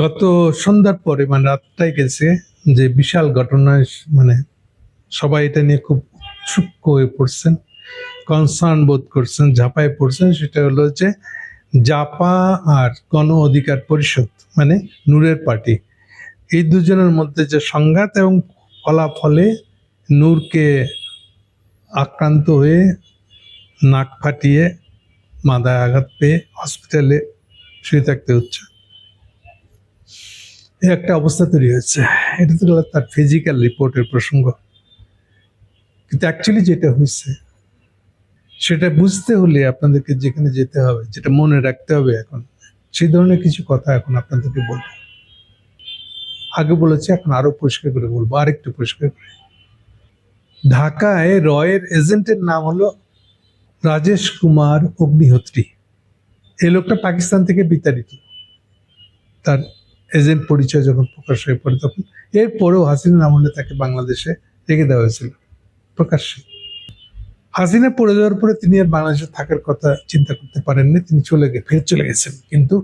গত সন্ধ্যার পরে মানে রাতটাই গেছে, যে বিশাল ঘটনায় মানে সবাই এটা নিয়ে খুব সূক্ষ্ম হয়ে পড়ছেন কনসার্ন বোধ করছেন, ঝাঁপায় পড়ছেন। সেটা হলো যে জাপা আর গণ অধিকার পরিষদ মানে নূরের পার্টি, এই দুজনের মধ্যে যে সংঘাত এবং ফলাফলে নূরকে আক্রান্ত হয়ে নাক ফাটিয়ে মাথায় আঘাত পেয়ে হসপিটালে শুয়ে থাকতে হচ্ছে। একটা অবস্থা তৈরি হয়েছে। এটা তো তার ফিজিক্যাল রিপোর্টের প্রসঙ্গ। কিন্তু অ্যাকচুয়ালি যেটা হয়েছে, সেটা বুঝতে হলে আপনাদেরকে যেখানে যেতে হবে, যেটা মনে রাখতে হবে এখন সেই ধরনের কিছু কথা এখন আপনাদেরকে বলব। আগে বলেছি, এখন আরও পরিষ্কার করে বলব, আরেকটু পরিষ্কার করে। ঢাকায় রয়ের এজেন্টের নাম হলো রাজেশ কুমার অগ্নিহোত্রী। এই লোকটা পাকিস্তান থেকে বিতাড়িত। তার এজেন্ট পরিচয় যখন প্রকাশ হয়ে পড়ে তখন এরপরেও হাসিনা আমলে তাকে বাংলাদেশে রেখে দেওয়া হয়েছিল, প্রকাশ্যে। হাসিনা পড়ে যাওয়ার পরে তিনি আর বাংলাদেশে থাকার কথা চিন্তা করতে পারেননি, তিনি চলে গে, ফের চলে গেছেন। কিন্তু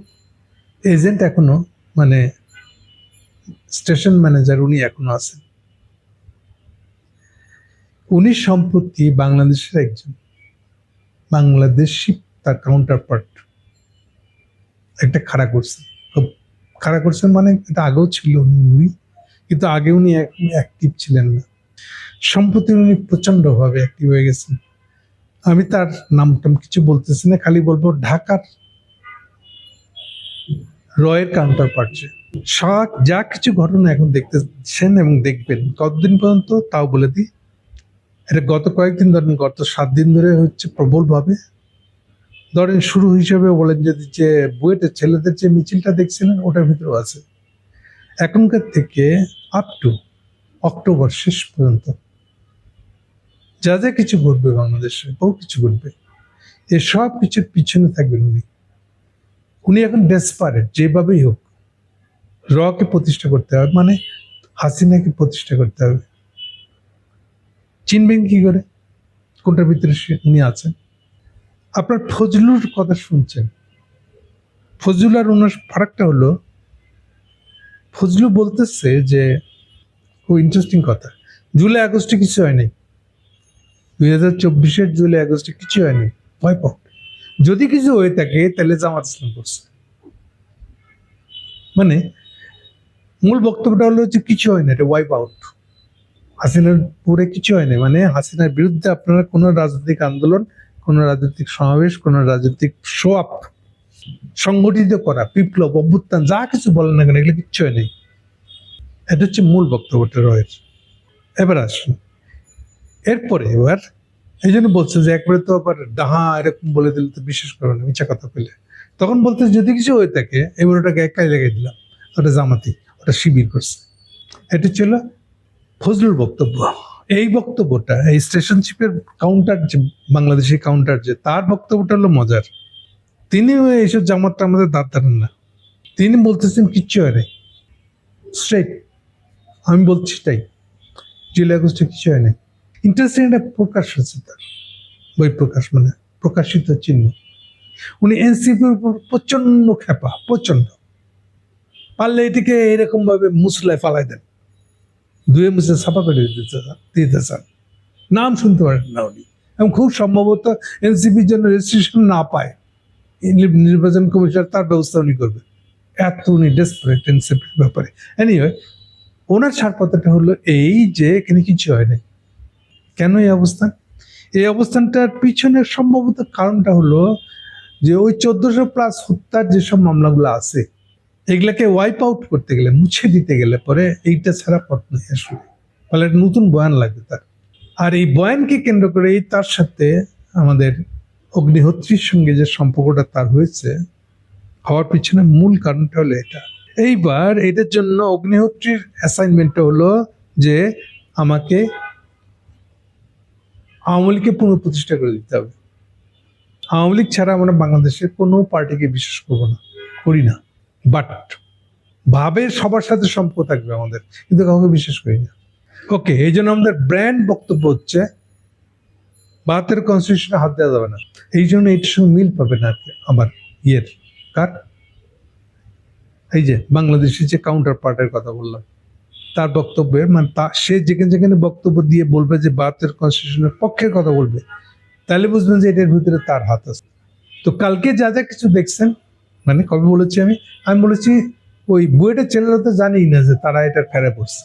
এজেন্ট এখনও মানে স্টেশন ম্যানেজার উনি এখনও আছেন। উনি সম্প্রতি বাংলাদেশের একজন বাংলাদেশি তার কাউন্টার পার্ট একটা খাড়া করছেন। খাড়া করছেন মানে এটা আগেও ছিল উনি, কিন্তু আগে উনি অ্যাক্টিভ ছিলেন না। সম্প্রতি উনি প্রচন্ডভাবে অ্যাক্টিভ হয়ে গেছেন। আমি তার নাম টাম কিছু বলতেছি না, খালি বলব ঢাকার রয়ের কাউন্টার পার্ট যে। সব যা কিছু ঘটনা এখন দেখতেছেন এবং দেখবেন, কতদিন পর্যন্ত তাও বলে দিই। এটা গত কয়েকদিন ধরেন গত সাত দিন ধরে হচ্ছে প্রবলভাবে ধরেন শুরু হিসেবে বলেন যদি যে বুয়েটের ছেলেদের যে মিছিলটা দেখছিলেন, ওটার ভিতরেও আছে। এখনকার থেকে আপ টু অক্টোবর শেষ পর্যন্ত যা যা কিছু ঘটবে বাংলাদেশে, বহু কিছু ঘটবে, এ সব কিছুর পিছনে থাকবেন উনি। উনি এখন ডেসপারেট যেভাবেই হোক, রকে প্রতিষ্ঠা করতে হবে মানে হাসিনাকে প্রতিষ্ঠা করতে হবে। চিনবেন কি করে? কোনটার ভিতরে উনি আছেন? আপনার ফজলুর কথা শুনছেন। ফজলুল আর ওনার ফারাকটা হলো, ফজলু বলতেছে যে খুব ইন্টারেস্টিং কথা। জুলাই আগস্টে কিছু হয়নি। দুই হাজার চব্বিশের জুলাই আগস্টে কিছু হয়নি। ভয় পাও। যদি কিছু হয়ে থাকে, তাহলে জামাত ইসলাম করছে। মানে মূল বক্তব্যটা হলো যে কিছু হয় না এটা ওয়াইপ আউট হাসিনার পুরে কিছু হয়নি। মানে হাসিনার বিরুদ্ধে আপনারা কোনো রাজনৈতিক আন্দোলন কোনো রাজনৈতিক সমাবেশ, কোনো রাজনৈতিক শো আপ সংগঠিত করা, বিপ্লব, অভ্যুত্থান, যা কিছু বলেন না কেন, এগুলো কিচ্ছু হয়নি এটা হচ্ছে মূল বক্তব্যটা রয়ের। এবার আসুন। এরপরে এবার, এই জন্য বলছে যে একবারে তো আবার ডাহা এরকম বলে দিলে তো বিশ্বাস করো না, মিছা কথা পেলে তখন বলতে যদি কিছু হয়ে থাকে, এবার ওটাকে একাই লেগে দিলাম। ওটা জামাতি, ওটা শিবির করছে। এটা ছিল ফজলুর বক্তব্য। এই বক্তব্যটা, এই স্টেশনশিপের কাউন্টার যে, বাংলাদেশি কাউন্টার যে, তার বক্তব্যটা হলো মজার। তিনি এইসব জামাতটা আমাদের দাঁত ধারেন না। তিনি বলতেছেন কিচ্ছু হয় নাই। স্ট্রেট আমি বলছি তাই। জুলাই আগস্টে কিছু হয় নাই। ইন্টারেস্টিং একটা প্রকাশ হয়েছে তার। বই প্রকাশ মানে প্রকাশিত চিহ্ন। উনি এনসিপির উপর প্রচণ্ড খেপা প্রচণ্ড পারলে এটিকে এরকম ভাবে মুসলায় ফালাই দেন। দুয়ে মুসে ছাপা করে দিতে চান দিতে চান নাম শুনতে পারেন না উনি। এবং খুব সম্ভবত এনসিপির জন্য রেজিস্ট্রেশন না পায় নির্বাচন কমিশন তার ব্যবস্থা উনি করবে। এত উনি ডেসপারেট এনসিপির ব্যাপারে। এনিওয়ে ওনার ছাড়পত্রটা হলো এই যে এখানে কিছু হয় নাই। কেন এই অবস্থান? এই অবস্থানটার পিছনে সম্ভবত কারণটা হলো যে ওই চোদ্দশো প্লাস হত্যার যেসব মামলাগুলো আছে এগুলাকে ওয়াইপ আউট করতে গেলে, মুছে দিতে গেলে পরে এইটা ছাড়া পথ নেই আসলে। ফলে নতুন বয়ান লাগবে তার। আর এই বয়ানকে কেন্দ্র করে তার সাথে আমাদের অগ্নিহোত্রীর সঙ্গে যে সম্পর্কটা তার হয়েছে, হওয়ার পিছনে মূল কারণটা হলো এটা। এইবার এটার জন্য অগ্নিহোত্রীর অ্যাসাইনমেন্টটা হলো যে আমাকে আওয়ামী লীগকে পুনঃপ্রতিষ্ঠা করে দিতে হবে। আওয়ামী লীগ ছাড়া আমরা বাংলাদেশের কোনো পার্টিকে বিশ্বাস করব না, করি না। বাট ভাবে সবার সাথে সম্পর্ক থাকবে আমাদের, কিন্তু কাউকে বিশ্বাস করি না। ওকে এই জন্য আমাদের ব্র্যান্ড বক্তব্য হচ্ছে বাহাত্তর কনস্টিটিউশনে হাত দেওয়া যাবে না। এই জন্য এটার সঙ্গে মিল পাবে না আমার ইয়ের। কার? এই যে বাংলাদেশের যে কাউন্টার পার্টের কথা বললাম, তার বক্তব্যে মানে তা, সে যেখানে যেখানে বক্তব্য দিয়ে বলবে যে ভারতের কনস্টিটিউশনের পক্ষের কথা বলবে, তাহলে বুঝবেন যে এটার ভিতরে তার হাত আছে। তো কালকে যা যা কিছু দেখছেন মানে কবে বলেছি আমি? আমি বলেছি, ওই বুয়েটের ছেলেরা তো জানেই না যে তারা এটা ফেরে পড়ছে।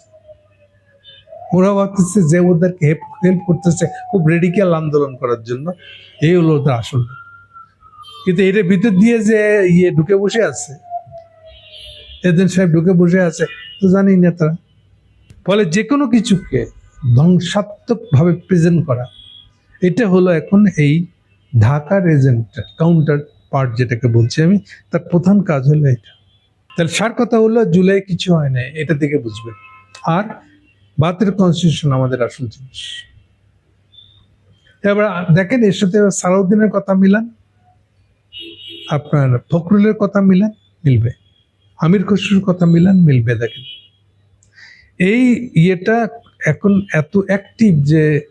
ওরা ভাবতেছে যে ওদেরকে হেল্প হেল্প করতেছে খুব রেডিক্যাল আন্দোলন করার জন্য। এই হলো ওদের আসল। কিন্তু এটার ভিতর দিয়ে যে ইয়ে ঢুকে বসে আছে এদের সাহেব ঢুকে বসে আছে, তো জানি না তারা। ফলে যে কোনো কিছুকে ধ্বংসাত্মক ভাবে প্রেজেন্ট করা, এটা হলো এখন এই ঢাকার এজেন্ট কাউন্টার পার্ট যেটাকে বলছি আমি, তার প্রধান কাজ হলো এটা। তাহলে সার কথা হলো জুলাই কিছু হয় না এটা থেকে বুঝবে। আর ভারতের কনস্টিটিউশন আমাদের আসল জিনিস। এবার দেখেন, এর সাথে সালাউদ্দিনের কথা মিলান, আপনার ফখরুলের কথা মিলান, মিলবে। আমির খসরুর কথা মিলান, মিলবে, দেখেন। এই ইয়েটা এখন এত অ্যাক্টিভ যে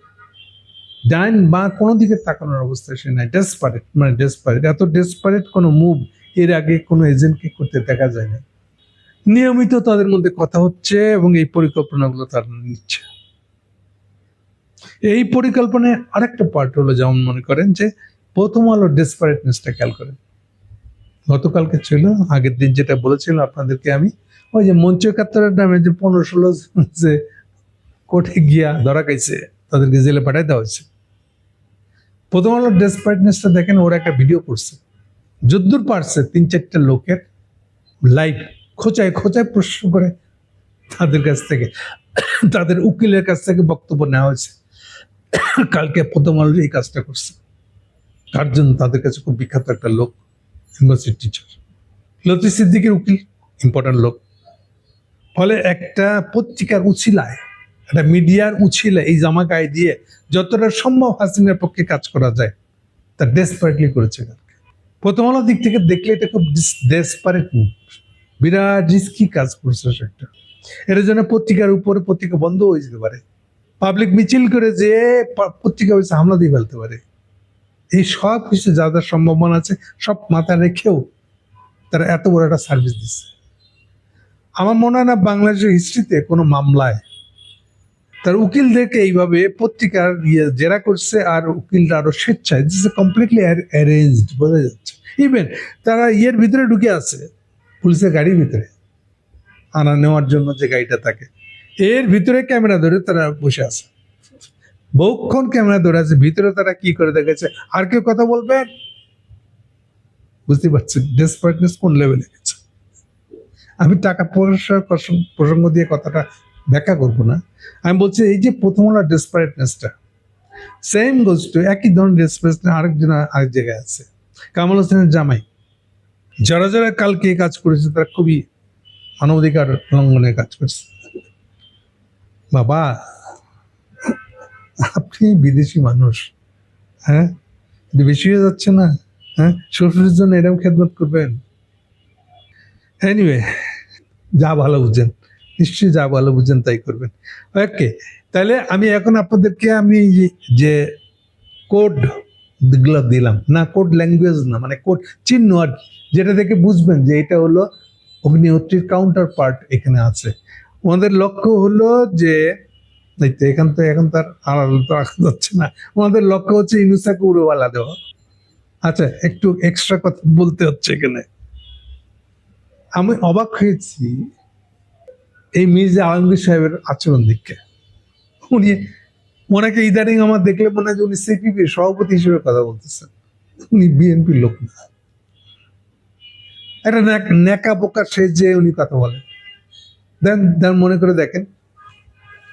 ডাইন বা কোনো দিকে তাকানোর অবস্থা সে নাই। ডেসপারেট মানে ডেসপারেট এত ডেসপারেট কোনো মুভ এর আগে কোনো এজেন্টকে করতে দেখা যায় না নিয়মিত তাদের মধ্যে কথা হচ্ছে এবং এই পরিকল্পনাগুলো তারা নিচ্ছে। এই পরিকল্পনায় আরেকটা পার্ট হলো যেমন মনে করেন যে, প্রথম আলো ডেসপারেটনেসটা খেয়াল করেন। গতকালকে ছিল, আগের দিন যেটা বলেছিলাম আপনাদেরকে আমি, ওই যে মঞ্চ একাত্তরের নামে যে পনেরো ষোলো যে কোর্টে গিয়া ধরা খাইছে, তাদেরকে জেলে পাঠাই দেওয়া হয়েছে। প্রথম আলো ডেসপারেটনেসটা দেখেন, ওরা একটা ভিডিও করছে। যদ্দূর পারছে তিন চারটা লোকের লাইভ খোঁচায় খোঁচায় প্রশ্ন করে তাদের কাছ থেকে, তাদের উকিলের কাছ থেকে বক্তব্য নেওয়া হয়েছে। কালকে প্রথম আলো এই কাজটা করছে। তার জন্য তাদের কাছে খুব বিখ্যাত একটা লোক ইউনিভার্সিটি টিচার লতি সিদ্দিকের উকিল ইম্পর্ট্যান্ট লোক। ফলে একটা পত্রিকার উছিলায় একটা মিডিয়ার উছিলে এই জামা গায়ে দিয়ে যতটা সম্ভব হাসিনের পক্ষে কাজ করা যায়, তা ডেসপারেটলি করেছে প্রথম আলোর দিক থেকে দেখলে এটা খুব ডেসপারেট বিরাট রিস্কি কাজ করছে সে একটা এর জন্য পত্রিকার উপরে পত্রিকা বন্ধ হয়ে যেতে পারে। পাবলিক মিছিল করে যে পত্রিকা হয়েছে হামলা দিয়ে ফেলতে পারে। এই সব কিছু যা যা সম্ভাবনা আছে, সব মাথায় রেখেও তারা এত বড় একটা সার্ভিস দিচ্ছে। আমার মনে হয় না বাংলাদেশের হিস্ট্রিতে কোনো মামলায় তার উকিলদেরকে এইভাবে পত্রিকার ইয়ে জেরা করছে আর উকিলরা আরও স্বেচ্ছায়। দিস কমপ্লিটলি অ্যারেঞ্জড বোঝা যাচ্ছে। ইভেন তারা ইয়ের ভিতরে ঢুকে আছে, পুলিশের গাড়ির ভিতরে, আনা নেওয়ার জন্য যে গাড়িটা থাকে। এর ভিতরে ক্যামেরা ধরে তারা বসে আছে। বহুক্ষণ ক্যামেরা ধরে আছে, ভিতরে তারা কি করে দেখেছে? আর কেউ কথা বলবে? বুঝতে পারছেন? ডেসপার্টনেস কোন লেভেলে গেছে? আমি টাকা প্রসঙ্গ দিয়ে কথাটা ব্যাখ্যা করব না। আমি বলছি এই যে প্রথম হলো ডেসপারেটনেসটা সেম গোজ টু একই ধরনের ডেসপারেটনেস আরেকজন আরেক জায়গায় আছে। কামাল হোসেনের জামাই। যারা যারা কালকে কাজ করেছে, তারা খুবই মানবাধিকার লঙ্ঘনের কাজ করছে। বাবা, আপনি বিদেশি মানুষ হ্যাঁ? বেশি হয়ে যাচ্ছে না হ্যাঁ? শ্বশুরের জন্য এরকম খেদমত করবেন? এনিওয়ে যা ভালো বুঝেন। নিশ্চয়ই যা ভালো বুঝেন তাই করবেন। ওকে তাহলে আমি এখন আপনাদেরকে আমি যে- কোডগুলো দিলাম, না কোড ল্যাঙ্গুয়েজ না মানে কোড চিহ্ন আর যেটা থেকে বুঝবেন যে এটা হলো অগ্নিহোত্রীর কাউন্টার পার্ট এখানে আছে। ওনাদের লক্ষ্য হলো যে এখান তো এখন তার আড়াল তো রাখা যাচ্ছে না ওনাদের লক্ষ্য হচ্ছে ইনুসাকে উড়োওয়ালা দেওয়া। আচ্ছা একটু এক্সট্রা কথা বলতে হচ্ছে এখানে। আমি অবাক হয়েছি এই মির্জা আলমগীর সাহেবের আচরণ দিককে উনি ওনাকে ইদানিং আমার দেখলে মনে হয় যে উনি সিপিপি সভাপতি হিসেবে কথা বলতেছেন। উনি বিএনপির লোক না। একটা ন্যাক- ন্যাকা বোকা যে উনি কথা বলেন। দেন দেন মনে করে দেখেন,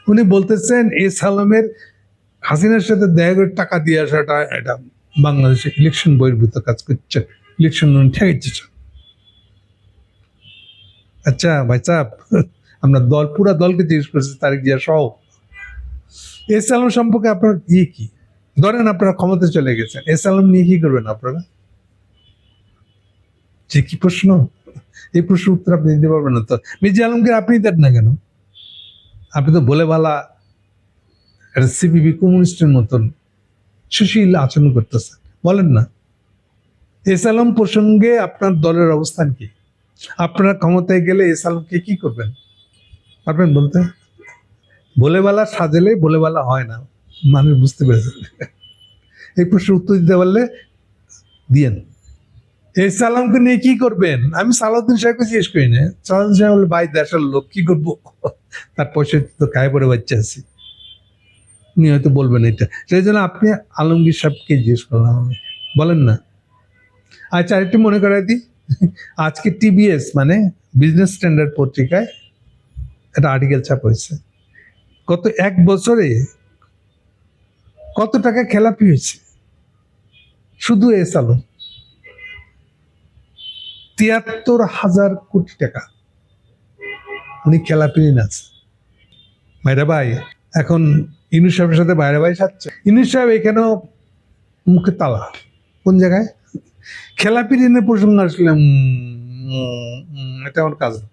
উনি বলতেছেন, এ সালামের হাসিনার সাথে দেখা করে টাকা দিয়ে আসাটা এটা বাংলাদেশে ইলেকশন বহির্ভূত কাজ করছে। ইলেকশন চান আচ্ছা ভাই সাহেব আমরা দল, পুরা দলকে জিজ্ঞেস করছি তারিখ জিয়া সহ। এস আলম সম্পর্কে আপনার ইয়ে কি? ধরেন আপনারা ক্ষমতা চলে গেছেন, এস আলম নিয়ে কি করবেন আপনারা? যে কি প্রশ্ন? এই প্রশ্ন উত্তর আপনি দিতে পারবেন না তো। মির্জা আলমগীর আপনি দেন না কেন? আপনি তো বলে ভালা একটা সিপিবি কমিউনিস্টের মতন সুশীল আচরণ করতেছেন, বলেন না। এস আলম প্রসঙ্গে আপনার দলের অবস্থান কি? আপনারা ক্ষমতায় গেলে এস আলমকে কি করবেন? পারবেন বলতে? বলেবেলা সাজেলে বলেবেলা হয় না। মানুষ বুঝতে পেরেছে। এই প্রশ্নের উত্তর দিতে পারলে দিয়েন। এই আলমকে নিয়ে কি করবেন? আমি সালাউদ্দিন সাহেবকে জিজ্ঞেস করি না। সালাউদ্দিন সাহেব বলে, ভাই, দেশের লোক, কি করব? তার পয়সা তো গায়ে পড়ে বাচ্চা আছি। উনি হয়তো বলবেন এটা। সেই জন্য আপনি আলমগীর সাহেবকে জিজ্ঞেস করলাম আমি। বলেন না। আচ্ছা আরেকটু মনে করাই দিই। আজকে টিবিএস মানে বিজনেস স্ট্যান্ডার্ড পত্রিকায় একটা আর্টিকেল ছাপ হয়েছে। গত এক বছরে কত টাকা খেলাপি হয়েছে? শুধু এ আলম তিয়াত্তর হাজার কোটি টাকা। উনি খেলাপি আছে ভাইরা ভাই, এখন ইনু সাহেবের সাথে বাইরে ভাই সাচ্ছে ইনু সাহেব এখানেও মুখে তালা। কোন জায়গায়? খেলাপি ঋণের প্রসঙ্গ আসলে এটা আমার কাজ না।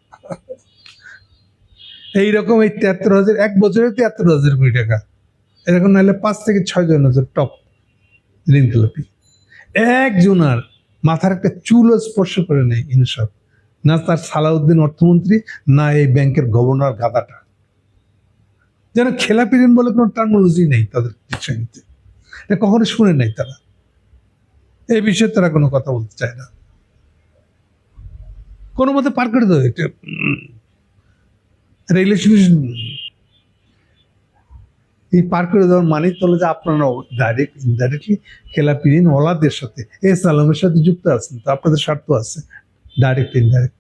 এইরকম এই তিয়াত্তর হাজার, এক বছরে তিয়াত্তর হাজার কোটি টাকা। এরকম নাহলে পাঁচ থেকে ছয় জন হাজার টপ খেলাপি। একজনার মাথার একটা চুলও স্পর্শ করে নেই ইনসব না তার সালাউদ্দিন অর্থমন্ত্রী, না এই ব্যাংকের গভর্নর গাদাটা। যেন খেলাপি ঋণ বলে কোনো টার্মোলজি নেই তাদের এটা কখনো শুনে নাই তারা। এই বিষয়ে তারা কোনো কথা বলতে চায় না। কোনো মতে পার করে দেবে এই পার করে দেওয়ার যে আপনারা ডাইরেক্ট ইনডাইরেক্টলি ওলাদের সাথে এস আলমের সাথে যুক্ত আছেন, তো আপনাদের স্বার্থ আছে ডাইরেক্ট ইনডাইরেক্ট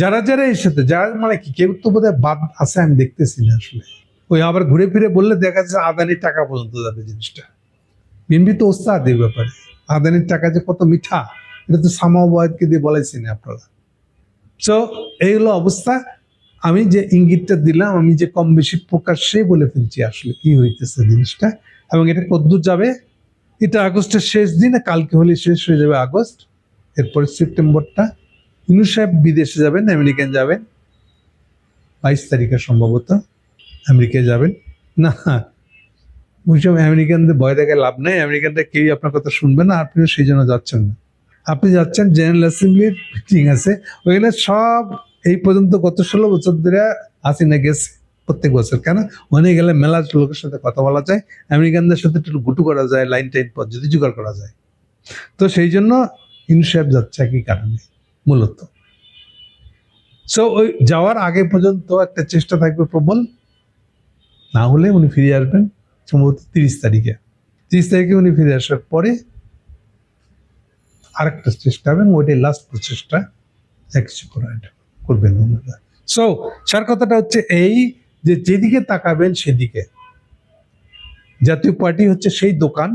যারা যারা এর সাথে, যারা মানে কি, কেউ তো বোধহয় বাদ আছে, আমি দেখতেছি না আসলে। ওই আবার ঘুরে ফিরে বললে দেখা যাচ্ছে আদানির টাকা পর্যন্ত যাবে জিনিসটা। বিএনপি তো ওস্তাদ এই ব্যাপারে। আদানির টাকা যে কত মিঠা, এটা তো সামাও বয়েদকে দিয়ে বলেছি না আপনারা। তো এই হলো অবস্থা। আমি যে ইঙ্গিতটা দিলাম, আমি যে কম বেশি প্রকাশ্যে বলে ফেলছি আসলে কি হইতেছে জিনিসটা, এবং এটা কদ্দূর যাবে, এটা আগস্টের শেষ দিন, কালকে হলে শেষ হয়ে যাবে আগস্ট, এরপরে সেপ্টেম্বরটা। ইনু সাহেব বিদেশে যাবেন আমেরিকান যাবেন, বাইশ তারিখে সম্ভবত আমেরিকায় যাবেন। না ওইসব আমেরিকানদের ভয় দেখে লাভ নেই, আমেরিকানরা কেউই আপনার কথা শুনবে না, আপনিও সেই জন্য যাচ্ছেন না। আপনি যাচ্ছেন, জেনারেল অ্যাসেম্বলির মিটিং আছে ওইখানে সব এই পর্যন্ত গত ষোলো বছর ধরে হাসিনা গেছে, প্রত্যেক বছর। কেন? ওখানে গেলে মেলা লোকের সাথে কথা বলা যায়, আমেরিকানদের সাথে একটু গুটু করা যায়, লাইন টাইন পদ্ধতি জোগাড় করা যায়। তো সেই জন্য ইনসাহেব যাচ্ছে একই কারণে, মূলত। সো ওই যাওয়ার আগে পর্যন্ত একটা চেষ্টা থাকবে প্রবল। না হলে উনি ফিরে আসবেন সম্ভবত তিরিশ তারিখে। তিরিশ তারিখে উনি ফিরে আসার পরে আরেকটা চেষ্টা হবে, ওইটাই লাস্ট প্রচেষ্টা কিছু করা এটা। করবেন ওনারা সো সার কথাটা হচ্ছে এই যে যেদিকে তাকাবেন সেদিকে। জাতীয় পার্টি হচ্ছে সেই দোকান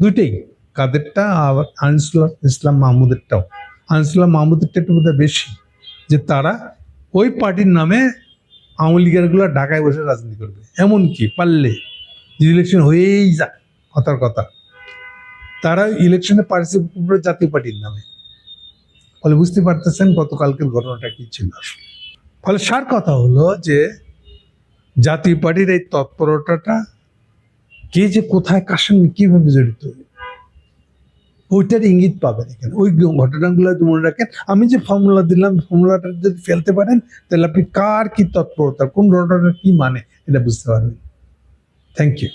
দুইটাই, কাদেরটা আবার আনিসুল্লাহ ইসলাম মাহমুদেরটাও। আনিসুল্লাহ মাহমুদেরটা একটু বোধহয় বেশি, যে তারা ওই পার্টির নামে আওয়ামী লীগেরগুলো ঢাকায় বসে রাজনীতি করবে। এমন কি পারলে ইলেকশন হয়েই যাক কথার কথা। তারা ইলেকশনে পার্টিসিপেট করবে জাতীয় পার্টির নামে। ফলে বুঝতে পারতেছেন গতকালকের ঘটনাটা কি ছিল ফলে সার কথা হলো যে জাতীয় পার্টির এই তৎপরতাটা কে যে কোথায়, কার সঙ্গে কীভাবে জড়িত, ওইটার ইঙ্গিত পাবেন এখানে। ওই ঘটনাগুলো যদি মনে রাখেন, আমি যে ফর্মুলা দিলাম ফর্মুলাটা যদি ফেলতে পারেন, তাহলে আপনি কার কি তৎপরতা, কোন ঘটনাটা কি মানে এটা বুঝতে পারবেন। Thank you